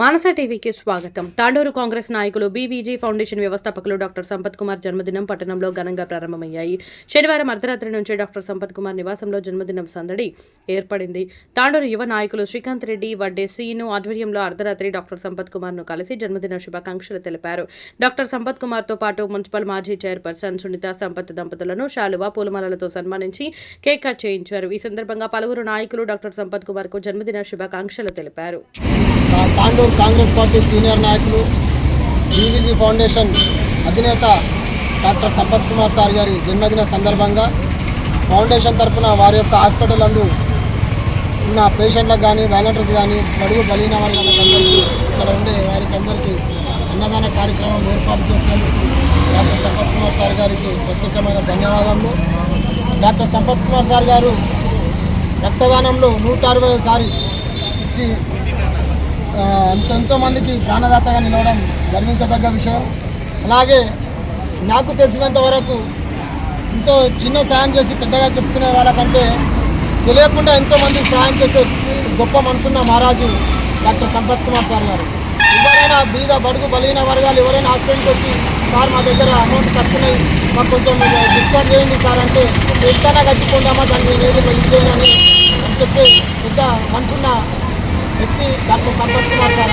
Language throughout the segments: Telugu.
మానస టీవీకి స్వాగతం. తాండూరు కాంగ్రెస్ నాయకులు బీవీజీ ఫౌండేషన్ వ్యవస్థాపకులు డాక్టర్ సంపత్ కుమార్ జన్మదినం పట్టణంలో ఘనంగా ప్రారంభమయ్యాయి. శనివారం అర్ధరాత్రి నుంచి డాక్టర్ సంపత్ కుమార్ నివాసంలో జన్మదినం సందడి ఏర్పడింది. తాండూరు యువ నాయకులు శ్రీకాంత్ రెడ్డి వడ్డే శ్రీను ఆధ్వర్యంలో అర్ధరాత్రి డాక్టర్ సంపత్ కుమార్ను కలిసి జన్మదిన శుభాకాంక్షలు తెలిపారు. డాక్టర్ సంపత్ కుమార్తో పాటు మున్సిపల్ మాజీ చైర్పర్సన్ సునీత సంపత్ దంపతులను శాలువా పూలమాలలతో సన్మానించి కేక్ కట్ చేయించారు. ఈ సందర్భంగా పలువురు నాయకులు డాక్టర్ సంపత్ కుమార్కు జన్మదిన శుభాకాంక్షలు తెలిపారు. తాండూరు కాంగ్రెస్ పార్టీ సీనియర్ నాయకులు బీవీజీ ఫౌండేషన్ అధినేత డాక్టర్ సంపత్ కుమార్ సార్ గారి జన్మదిన సందర్భంగా ఫౌండేషన్ తరఫున వారి యొక్క హాస్పిటల్ అందు ఉన్న పేషెంట్లకు కానీ వాలంటీర్స్ కానీ బడుగు బలీన వర్గాలందరికీ ఇక్కడ ఉండే వారికి అందరికీ అన్నదాన కార్యక్రమం ఏర్పాటు చేసినందుకు డాక్టర్ సంపత్ కుమార్ సార్ గారికి ప్రత్యేకమైన ధన్యవాదములు. డాక్టర్ సంపత్ కుమార్ సార్ గారు రక్తదానంలో నూట అరవై సారి ఇచ్చి ఆ, మందికి ప్రాణదాతగా నిలవడం గర్వించదగ్గ విషయం. అలాగే నాకు తెలిసినంత వరకు ఎంతో చిన్న సాయం చేసి పెద్దగా చెప్పుకునే వాళ్ళకంటే తెలియకుండా ఎంతో మందికి సాయం చేసే గొప్ప మనసున్న మహారాజు డాక్టర్ సంపత్ కుమార్ సార్ గారు. ఎవరైనా బీద బడుగు బలహీన వర్గాలు ఎవరైనా హాస్పిటల్కి వచ్చి సార్ మా దగ్గర అమౌంట్ తక్కువన్నాయి మాకు కొంచెం డిస్కౌంట్ చేయండి సార్ అంటే ఎంతైనా కట్టుకుంటామా దాన్ని నేను ఏది చేయనని అని చెప్పి పెద్ద మనసున్న వ్యక్తి డాక్టర్ సంపత్ కుమార్ సార్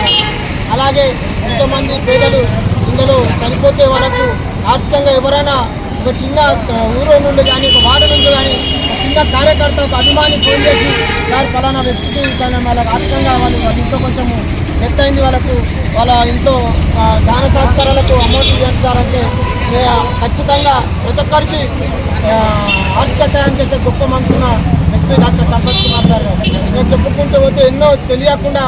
అలాగే ఎంతోమంది పేదలు ఇందులో చనిపోతే వాళ్ళకు ఆర్థికంగా ఎవరైనా ఒక చిన్న ఆ, ఊరు నుండి కానీ ఒక వార్డు నుండి కానీ ఒక చిన్న కార్యకర్త ఒక అభిమాని ఫోన్ చేసి సార్ ఫలానా వ్యక్తికి కానీ వాళ్ళకి ఆర్థికంగా వాళ్ళు వాళ్ళ ఇంట్లో కొంచెము ఎత్తైంది వాళ్ళకు వాళ్ళ ఇంట్లో దాన సంస్కారాలకు అమౌంట్ ఇవ్వండి సార్ అంటే ఖచ్చితంగా ప్రతి ఒక్కరికి ఆర్థిక సాయం చేసే గొప్ప మనసున్న వ్యక్తి డాక్టర్ సంపత్ కుమార్ సార్ మనం చెప్పుకుంటూ పోతే ఎన్నో తెలియకుండా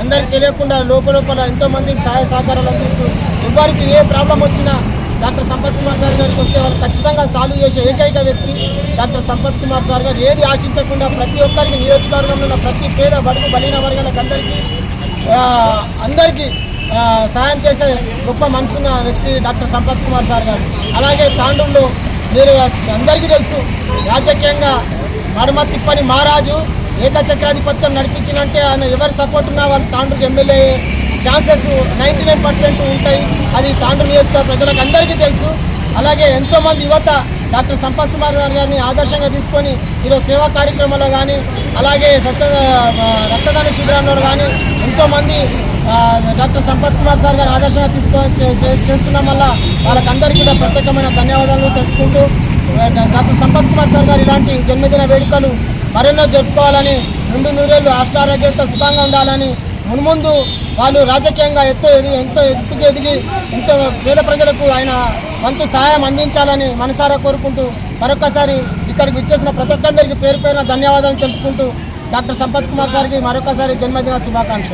అందరికి తెలియకుండా లోపల లోపల ఎంతో మందికి సహాయ సహకారాలు అందిస్తూ ఎవరికి ఏ ప్రాబ్లం వచ్చినా డాక్టర్ సంపత్ కుమార్ సార్ గారికి వస్తే వాళ్ళు ఖచ్చితంగా సాల్వ్ చేసే ఏకైక వ్యక్తి డాక్టర్ సంపత్ కుమార్ సార్ గారు. ఏది ఆశించకుండా ప్రతి ఒక్కరికి నియోజకవర్గంలో ఉన్న ప్రతి పేద బడుగు బలీన వర్గాలకు అందరికీ అందరికీ సాయం సహాయం చేసే గొప్ప మనసున్న వ్యక్తి డాక్టర్ సంపత్ కుమార్ సార్ గారు. అలాగే తాండూరులో మీరు అందరికీ తెలుసు రాజకీయంగా మడమ తిప్పని మహారాజు ఏకచక్రాధిపత్యం నడిపించినంటే ఆయన ఎవరు సపోర్ట్ ఉన్నా వాళ్ళు తాండ్రుకి MLA chances ninety nine percent ఉంటాయి. అది తాండ్రు నియోజకవర్గ ప్రజలకు అందరికీ తెలుసు. అలాగే ఎంతోమంది యువత డాక్టర్ సంపత్ కుమార్ గారిని ఆదర్శంగా తీసుకొని ఈరోజు సేవా కార్యక్రమంలో కానీ అలాగే స్వచ్ఛ రక్తదాన శిబిరాల్లో కానీ ఎంతోమంది డాక్టర్ సంపత్ కుమార్ సార్ గారు ఆదర్శంగా తీసుకొని చే- చేస్తున్నాం వల్ల వాళ్ళకందరికీ కూడా ప్రత్యేకమైన ధన్యవాదాలు తెలుపుకుంటూ డాక్టర్ సంపత్ కుమార్ సార్ గారు ఇలాంటి జన్మదిన వేడుకలు మరెన్నో జరుపుకోవాలని రెండు నూరేళ్ళు అష్టారోగ్యంతో సుఖంగా ఉండాలని మున్ముందు వాళ్ళు రాజకీయంగా ఎంతో ఎదిగి ఎంతో ఎత్తుకు ఎదిగి ఎంతో పేద ప్రజలకు ఆయన వంతు సహాయం అందించాలని మనసారా కోరుకుంటూ మరొకసారి ఇక్కడికి విచ్చేసిన ప్రతి ఒక్కరికి పేరు పేరున ధన్యవాదాలు తెలుపుకుంటూ డాక్టర్ సంపత్ కుమార్ సార్కి మరొకసారి జన్మదిన శుభాకాంక్షలు.